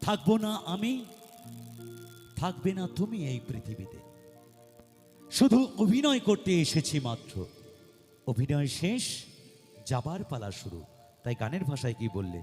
থাকব না আমি, থাকবে না তুমি এই পৃথিবীতে। শুধু অভিনয় করতে এসেছি মাত্র। অভিনয় শেষ, যাবার পালা শুরু। তাই গানের ভাষায় কি বললেন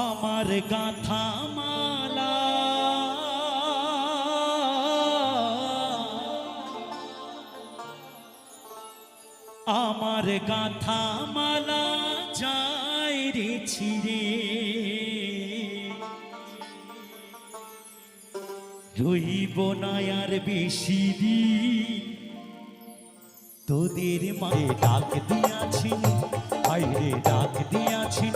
আমার গাথা মালা। আমার গাথা মালা যায় রে ছিড়ে। রইব না আর বেশি তোদের মায়ে ডাক দিয়াছি হাইরে ডাক দিয়াছি।